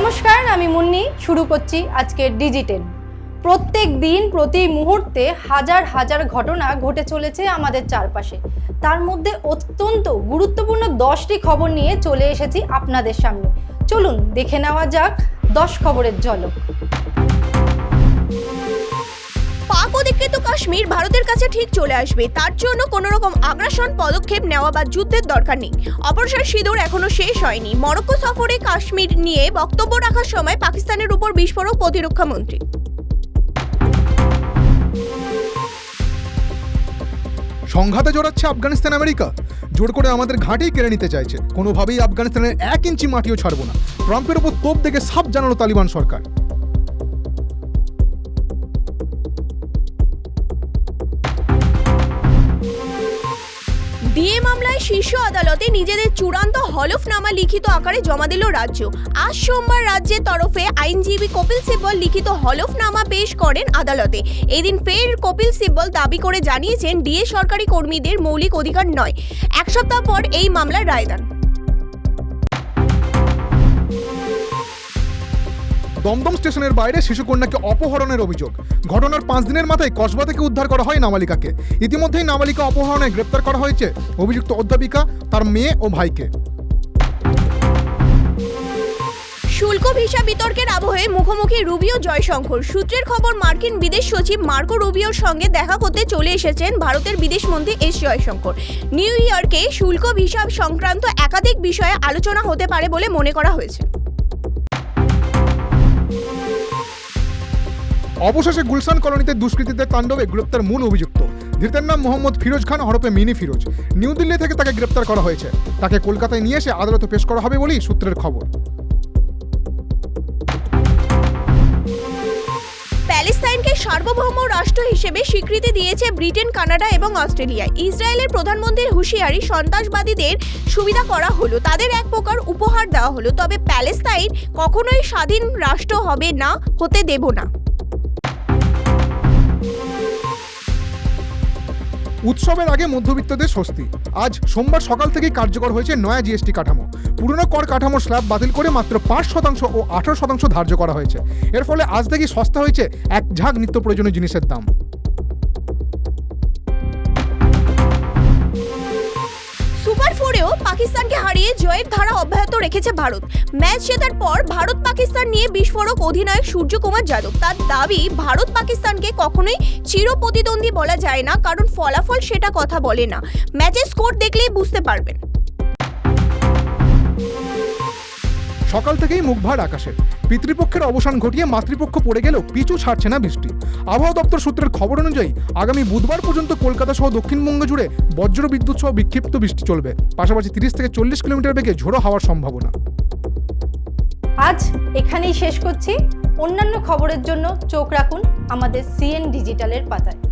নমস্কার, আমি মুন্নি। শুরু করছি আজকে ডিজিটেল। প্রত্যেক দিন, প্রতি মুহূর্তে হাজার হাজার ঘটনা ঘটে চলেছে আমাদের চারপাশে। তার মধ্যে অত্যন্ত গুরুত্বপূর্ণ দশটি খবর নিয়ে চলে এসেছি আপনাদের সামনে। চলুন, দেখে নেওয়া যাক দশ খবরের ঝলক। অধিকৃত কাশ্মীর ভারতের কাছে ঠিক চলে আসবে। তার জন্য কোনো রকম আগ্রাসন, পদক্ষেপ নেওয়া বা যুদ্ধের দরকার নেই। অপারেশন সিঁদুর এখনও শেষ হয়নি। মরক্কো সফরে কাশ্মীর নিয়ে বক্তব্য রাখার সময় পাকিস্তানের উপর বিস্ফোরক প্রতিরক্ষা মন্ত্রী। সংঘাতে জড়াচ্ছে আফগানিস্তান আমেরিকা। জোর করে আমাদের ঘাঁটেই কেড়ে নিতে চাইছে। কোনোভাবেই আফগানিস্তানের এক ইঞ্চি মাটিও ছাড়বো না। ট্রাম্পের ওপর তোপ দেখে সাপ জানালো তালিবান সরকার। ডিএ মামলায় শীর্ষ আদালতে নিজেদের চূড়ান্ত হলফনামা লিখিত আকারে জমা দিল রাজ্য। আজ সোমবার রাজ্যের তরফে আইনজীবী কপিল সিব্বল লিখিত হলফনামা পেশ করেন আদালতে। এদিন ফের কপিল সিব্বল দাবি করে জানিয়েছেন, ডিএ সরকারি কর্মীদের মৌলিক অধিকার নয়। এক সপ্তাহ পর এই মামলার রায়দান। দমদম স্টেশনের বাইরে শিশুকন্যাকে অপহরণের অভিযোগ। ঘটনার পাঁচ দিনের মাথায় কসবা থেকে উদ্ধার করা হয় নাবালিকাকে। ইতিমধ্যেই নাবালিকা অপহরণে গ্রেপ্তার করা হয়েছে অভিযুক্ত অধ্যাপিকা, তার মেয়ে ও ভাইকে। শুল্ক ভিসা বিতর্কের আবহে মুখোমুখি রুবিও জয়শঙ্কর। সূত্রের খবর, মার্কিন বিদেশ সচিব মার্কো রুবিওর সঙ্গে দেখা করতে চলে এসেছেন ভারতের বিদেশমন্ত্রী এস জয়শঙ্কর। নিউ ইয়র্কে শুল্ক ভিসা সংক্রান্ত একাধিক বিষয়ে আলোচনা হতে পারে বলে মনে করা হয়েছে। অবশেষে গুলশান কলোনিতে দুষ্কৃতীদের তাণ্ডবে গ্রেপ্তার মূল অভিযুক্ত। ধৃতের নাম মোহাম্মদ ফিরোজ খান, হরপে মিনি ফিরোজ। নিউ দিল্লি থেকে তাকে গ্রেপ্তার করা হয়েছে। তাকে কলকাতায় নিয়ে এসে আদালতে পেশ করা হবে বলেই সূত্রের খবর। প্যালেস্তাইনকে সার্বভৌম রাষ্ট্র হিসেবে স্বীকৃতি দিয়েছে ব্রিটেন, কানাডা এবং অস্ট্রেলিয়া। ইসরায়েলের প্রধানমন্ত্রীর হুঁশিয়ারি সন্ত্রাসবাদীদের সুবিধা করা হলো। তাদের এক প্রকার উপহার দেওয়া হলো। তবে প্যালেস্তাইন কখনোই স্বাধীন রাষ্ট্র হবে না, হতে দেব না। উৎসবের আগে মধ্যবিত্তদের স্বস্তি। আজ সোমবার সকাল থেকেই কার্যকর হয়েছে নয়া জিএসটি কাঠামো। পুরনো কর কাঠামোর স্ল্যাব বাতিল করে মাত্র পাঁচ শতাংশ ও আঠারো শতাংশ ধার্য করা হয়েছে। এর ফলে আজ থেকেই সস্তা হয়েছে এক ঝাঁক নিত্য প্রয়োজনীয় জিনিসের দাম। পাকিস্তানকে হারিয়ে জয়ের ধারা অব্যাহত রেখেছে ভারত। ম্যাচ জেতার পর ভারত পাকিস্তান নিয়ে বিস্ফোরক অধিনায়ক সূর্যকুমার যাদব। তার দাবি, ভারত পাকিস্তানকে কখনোই চির প্রতিদ্বন্দ্বী বলা যায় না, কারণ ফলাফল সেটা কথা বলে না। ম্যাচের স্কোর দেখলেই বুঝতে পারবেন। সকাল থেকেই মুখ মুখভার আকাশে পিতৃপক্ষের অবসান ঘটিয়ে মাতৃপক্ষ পড়ে গেলেও পিছু ছাড়ছে না বৃষ্টি। আবহাওয়া দপ্তর সূত্রের খবর অনুযায়ী, আগামী বুধবার পর্যন্ত কলকাতা সহ দক্ষিণবঙ্গ জুড়ে বজ্র বিদ্যুৎ সহ বিক্ষিপ্ত বৃষ্টি চলবে। পাশাপাশি তিরিশ থেকে চল্লিশ কিলোমিটার বেগে ঝোড়ো হওয়ার সম্ভাবনা। আজ এখানেই শেষ করছি। অন্যান্য খবরের জন্য চোখ রাখুন আমাদের সিএন ডিজিটালের পাতায়।